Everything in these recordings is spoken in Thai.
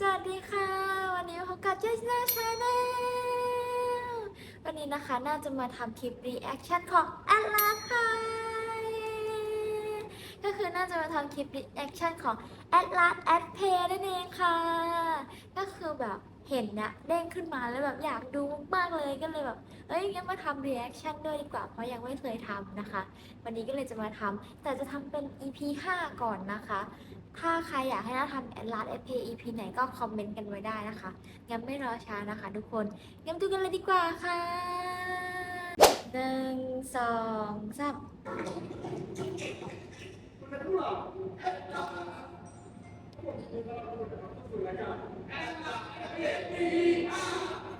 สวัสดีค่ะ วันนี้พบกับเจสนาชาแนลวันนี้นะคะน่าจะมาทำคลิปรีแอคชั่นของแอลลาค่ะก็คือน่าจะมาทำคลิปรีแอคชั่นของแอดลาสแอดเพย์นั่นเองค่ะ ก็คือแบบเห็นเนี่ยเด้งขึ้นมาแล้วแบบอยากดูมากเลยก็เลยแบบ เอ้ยงั้นมาทำรีแอคชั่นด้วยดีกว่า เพราะยังไม่เคยทำนะคะ วันนี้ก็เลยจะมาทำแต่จะทำเป็น EP 5 ก่อนนะคะ ถ้าใครอยากให้เราทำแอดลาสเอฟพีไหนก็คอมเมนต์กันไว้ได้นะคะ งั้นไม่รอช้านะคะทุกคนงั้นดูกันเลยดีกว่าค่ะหนึ่งสองสามแ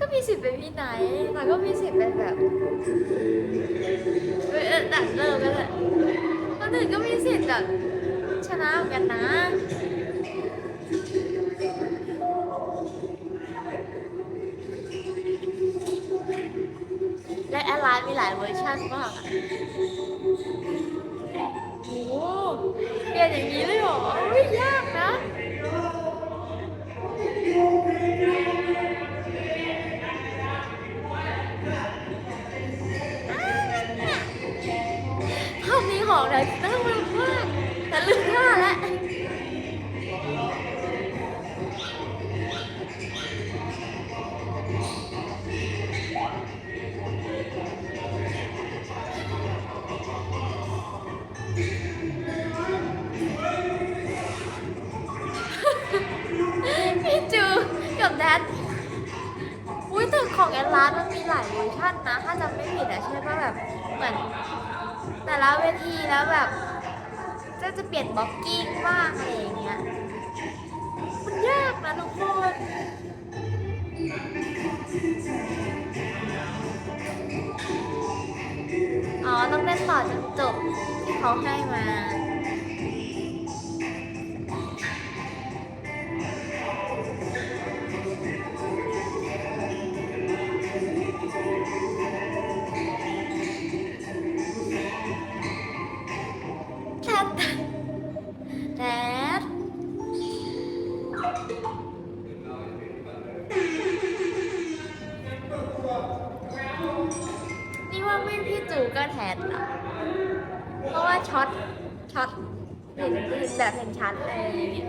ก็มีสิทธิ์เป็นพี่ไหนแต่ก็มีสิทธิ์เป็นแบบเออเออตัดเริ่มกันแหละคนอื่นก็มีสิทธิ์แบบชนะเหมือนกันนะและแอร์ไลน์มีหลายเวอร์ชันมากโอ้เปลี่ยนอย่างนี้เลย แต่ของแอนมันมีหลายเวอร์ชันนะ ถ้าจำไม่ผิดอะใช่ป่ะแบบเหมือน แต่ละเวทีแล้วแบบจะจะเปลี่ยนบล็อกกิ้งบ้างอะไรอย่างเงี้ยมันยากนะทุกคนอ๋อต้องเล่นต่อจนจบที่เขาให้มา นอะเพราะว่าช็อตช็อตเห็นแบบเห็นชัดเลยอย่างเงี้ย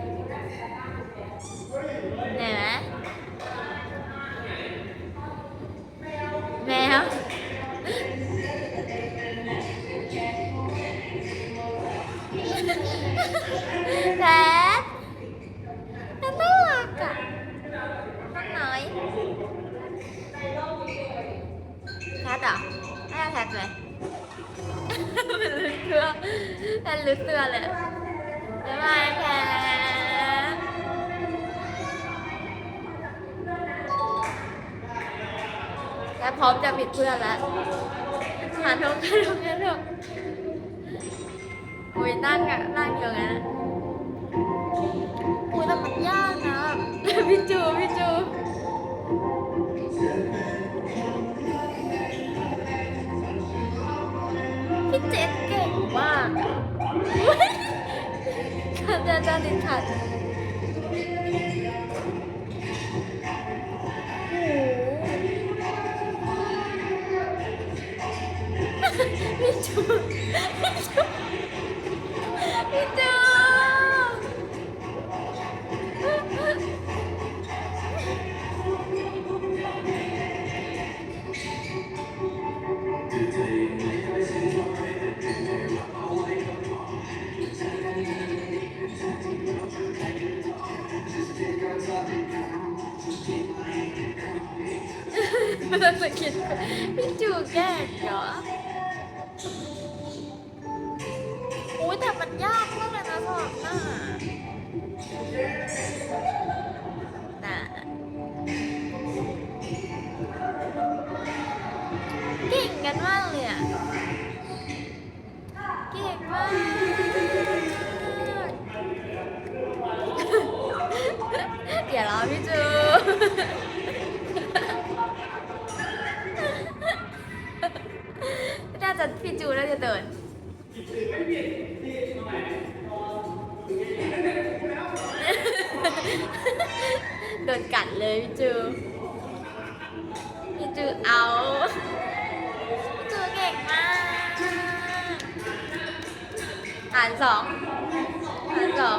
และพร้อมจะปิดเพื่อนแล้วหาทงกันทงกันทงอุ้ยนั่งอะนั่งอยู่งั้นอะอุ้ยแต่มันยากนะพี่จูพี่จูพี่เจ็ดเก่งมากอะอุ๊ยขัดจะจะติดขัด พี่จูพี่จูพี่จูไโดนกัดเลยพี่จูพี่จูเอาพี่จูเก่งมาก อ่านสองอ่านสอง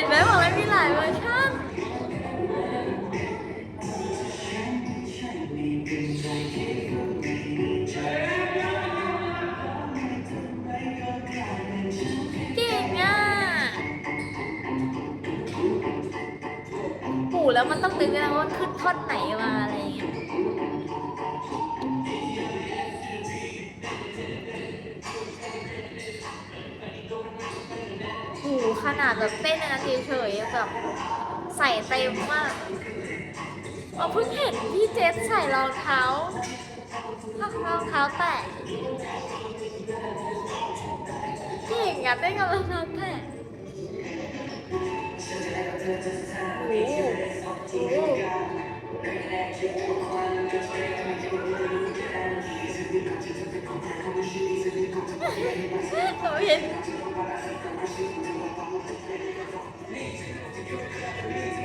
ห็นไหมบอกว่ามีหลายเวอร์ชันเก่งอะปู่แล้วมันต้องนึกนะว่าขึ้นท่อนไหนมาอะไร นาดแบบเต้นในนาทีเฉยแบบใส่เต็มมากเราเพิ่งเห็นพี่เจสใส่รองเท้ารองเท้าแตะเก่งอะเต้นกับรองเท้าแตะโอ้โ Thank you.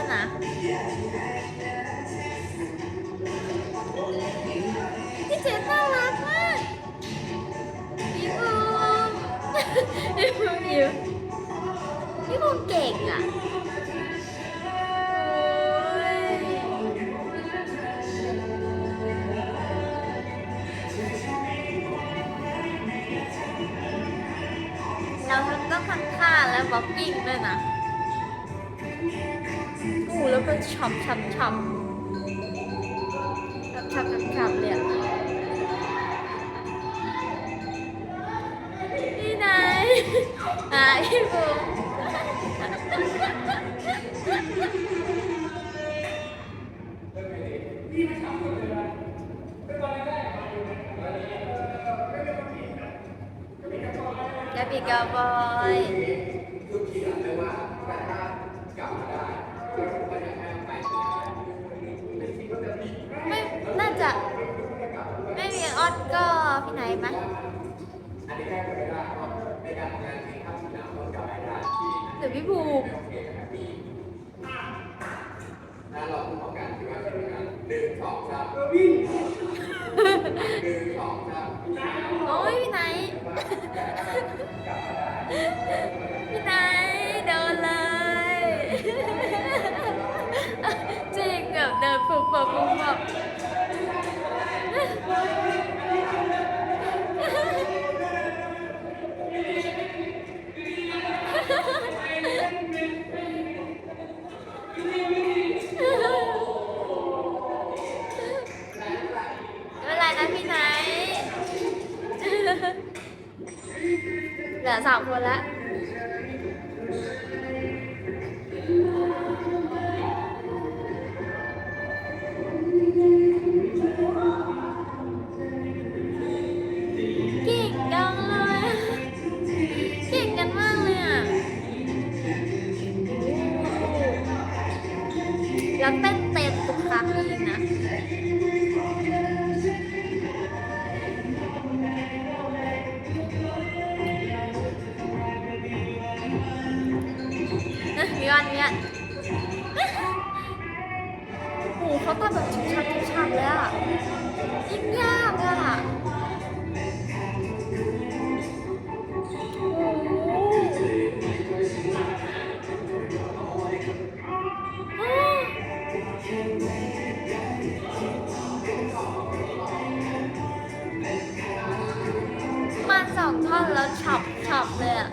ด้วยนะพี่เจนน่ารักมากพี่บูมพี่บูมยิ้มพี่บูมเก่งอะโอ้ยเราทั้งต้องพันค่าและบ็อกกิ้งด้วยนะ อ้โหแล้วก็ช็อปช็อปช็อปช็อปช็อปช็อปเลยอะที่ไหนอ่าพี่บูมกระบี่กระบอย ก็พี่ไหนไหมหรือพี่ภูมิโอ้ยพี่ไหน พี่ไหนโดนเลยจริงแบบเดินปุบปุ๊บปุบปุ๊บ เห เขาตัดแบบชัดๆชัดๆเลยอะยิ่งยากอะโอ้โหมันสองท่อนแล้วฉับฉับเลยอะ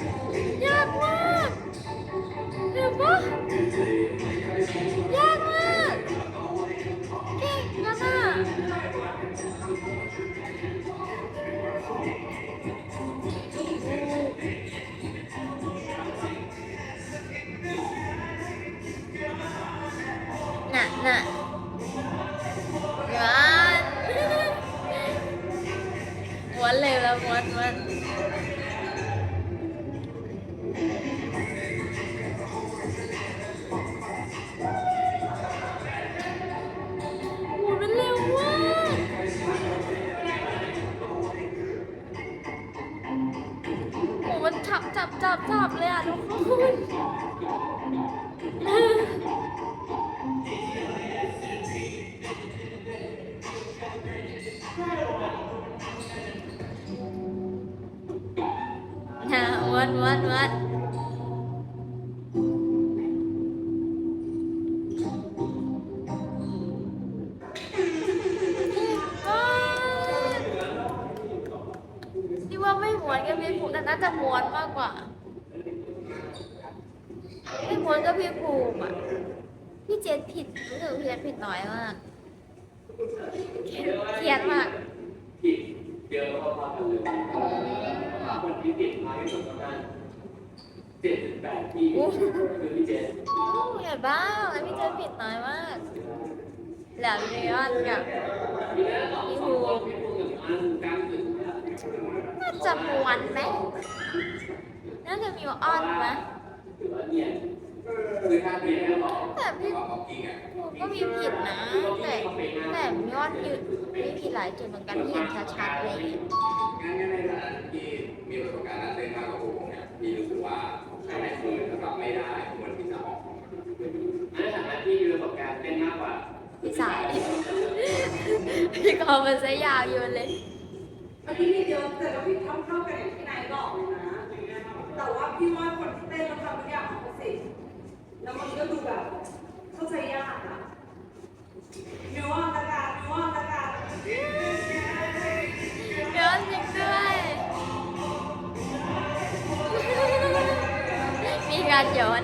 วนม้วนเลยแล้วม้วนม้วน แต่น่าจะม้วนมากกว่าไม่ม้วนก็พี่ภูมิอะ พี่เจนผิดรู้สึกพี่เจนผิดน้อยมากเครียดมากผิดเยอะพอๆกันเลยคนที่ผิดมากที่สุดประมาณเจ็ดถึงแปดที่คือพี่เจนโอ้ยอย่าบ้าแล้วพี่เจนผิดน้อยมากเหลือเรียนกับพี่ภูมิพี่พูดกับอั น่าจะมวนไหมน่าจะมีอ้อนไหมแต่พี่ก็มีผิดนะ แต่แต่มีอ้อนยืดมีผิดหลายจุดเหมือนกันที่เห็นชัดๆอะไรอย่างเงี้ยงั้นในฐานะที่มีประสบการณ์เล่นมากกว่าผมเนี่ยมีรู้สึกว่าใช่ไหนคือรับไม่ได้ควรที่จะออกในฐานะที่มีประสบการณ์เล่นมากกว่าพี่สายพี่คอมันซะยาวอยู่เลย อันนี้มีเยอะแต่ว่าพี่ทำเท่ากันอย่างที่นายบอกเลยนะแต่ว่าพี่ว่าคนที่เต้นแล้วทำทุกอย่างของเขาสิแล้วมันก็ดูแบบเข้าใจยากอะมิวว่าละกันมิวว่าละกันเดี๋ยวจริงด้วยมีการย้อน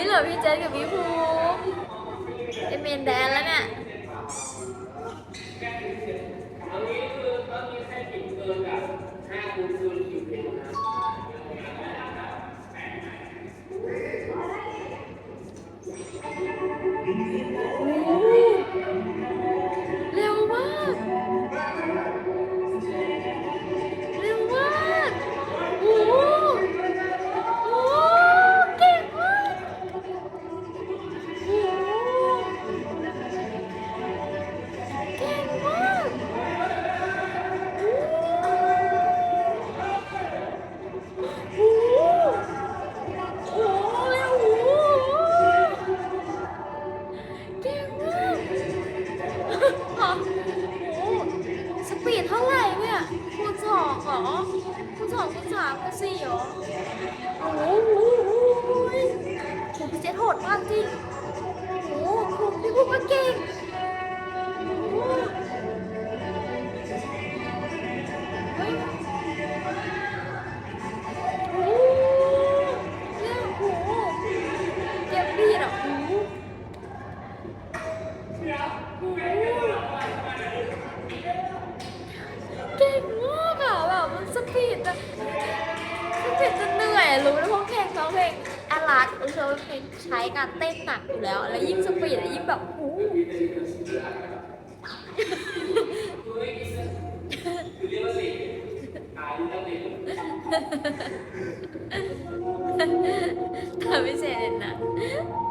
ยเหลือพี่เจสกับพี่ภูเอเมนแดนแล้วเนี่ย สามคูณสี่เหรอโอ้โหโอ้โหโอ้โหพี่เจ๊โหดมากจริงโอ้โหพี่พูดก็เก่ง ทำไม่เ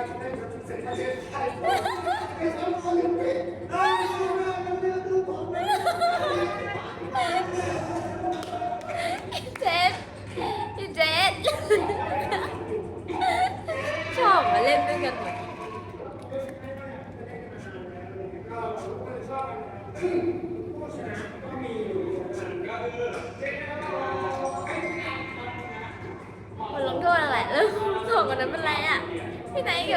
เจนพี่เจนชอบมาเล่นด้วยกันเหมดมันลงโทษอะไรแล้วสองคนนั้นเป็นไรอะ พี่ไหนเ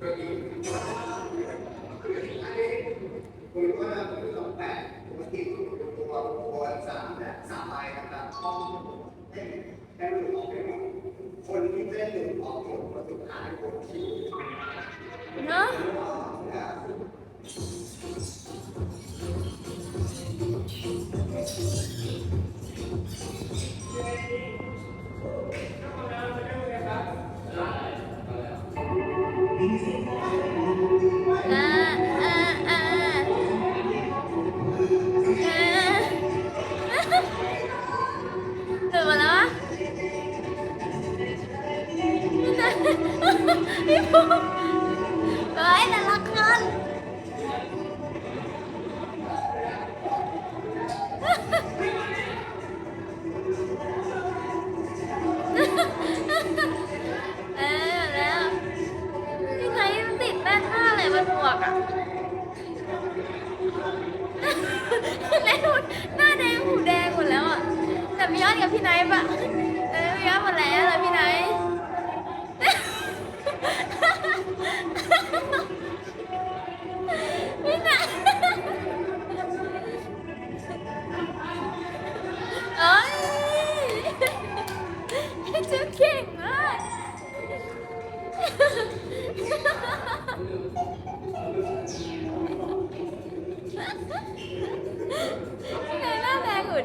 คุณก็จะคุณสองแปดปกติคุตัวตัวสามนะสามใบนะครับให้หลุดออกไหมดคนที่ได้หลุดออกหมดมาสุดท้ายคนที่เนาะเภูมิ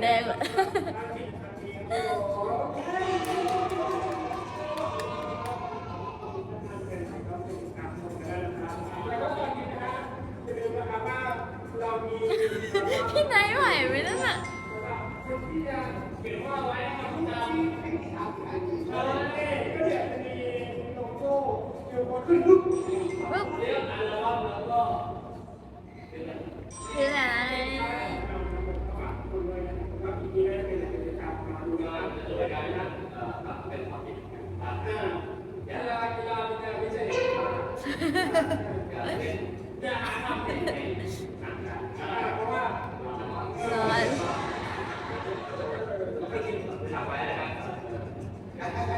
แดงหูแ Gracias.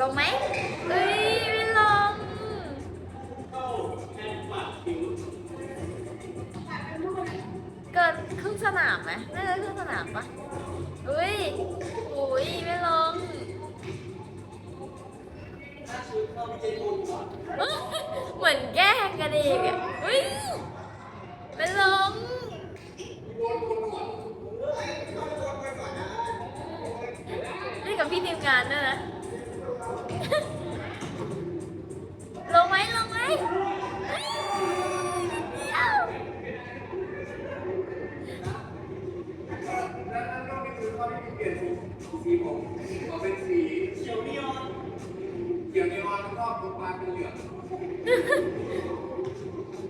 ลงไหมเอ้ยไม่ลงเกินครึ่งสนามไหมน่าจะครึ่งสนามปะอุ้ยอุ้ยไม่ลงเหมือนแกล้งกันอีกอะ นีออนแล้วก็ตรงกลางเป็นเหลือง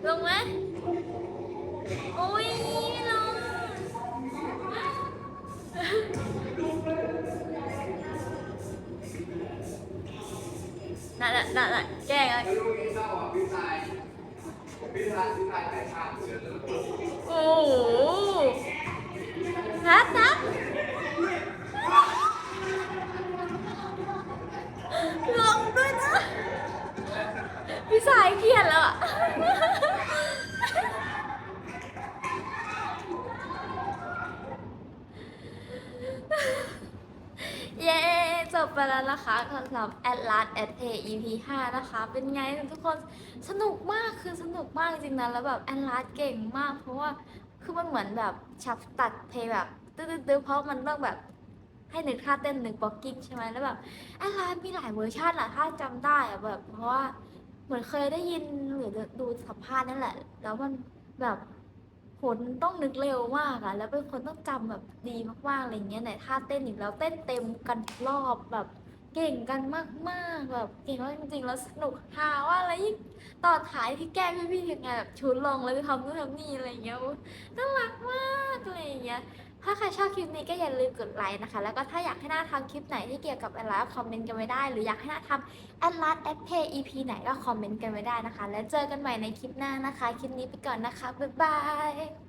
ลงไหมโอ้ยไม่ลงน่ะน่ะน่ะน่ะแกล้งอะแล้วลูกนี้เศร้าอะพี่ชายพี่ชายพี่ชายแต่ชาติเสือเลยโอ้โหทัดทัดลงด้วยนะ พี่ สายเขียนแล้วอะเย้จบไปแล้วนะคะสำหรับ Atlas at Play EP 5นะคะ เป็นไงทุกคนสนุกมากคือสนุกมากจริงๆนะแล้วแบบ Atlas เก่งมาก เพราะว่าคือมันเหมือนแบบชับตัดเพลงแบบตื้อๆเพราะมันต้องแบบให้นึกท่าเต้นนึกบ็อกกิ้งใช่ไหมแล้วแบบแอดลาสมีหลายเวอร์ชันอะถ้าจำได้อะแบบเพราะว่า เหมือนเคยได้ยินหรือดูสัมภาษณ์นั่นแหละ แล้วมันแบบผลต้องนึกเร็วมากอะแล้วเป็นคนต้องจำแบบดีมากๆอะไรเงี้ยไหนท่าเต้นอีกแล้วเต้นเต็มกันรอบแบบเก่งกันมากๆแบบเก่งมากจริงๆแล้วสนุกฮาว่าอะไรยิ่งตอนถ่ายที่แกล้งพี่ๆยังไงแบบชุดลงแล้วก็ทำนู่นทำนี่อะไรเงี้ยน่ารักมากอะไรเงี้ย ถ้าใครชอบคลิปนี้ก็อย่าลืมกดไลค์นะคะ แล้วก็ถ้าอยากให้น่าทำคลิปไหนที่เกี่ยวกับแอดลาสคอมเมนต์กันไว้ได้ หรืออยากให้น่าทำแอดลาสแอดเพย์ EP ไหนก็คอมเมนต์กันไว้ได้นะคะ แล้วเจอกันใหม่ในคลิปหน้านะคะ คลิปนี้ไปก่อนนะคะ บ๊ายบาย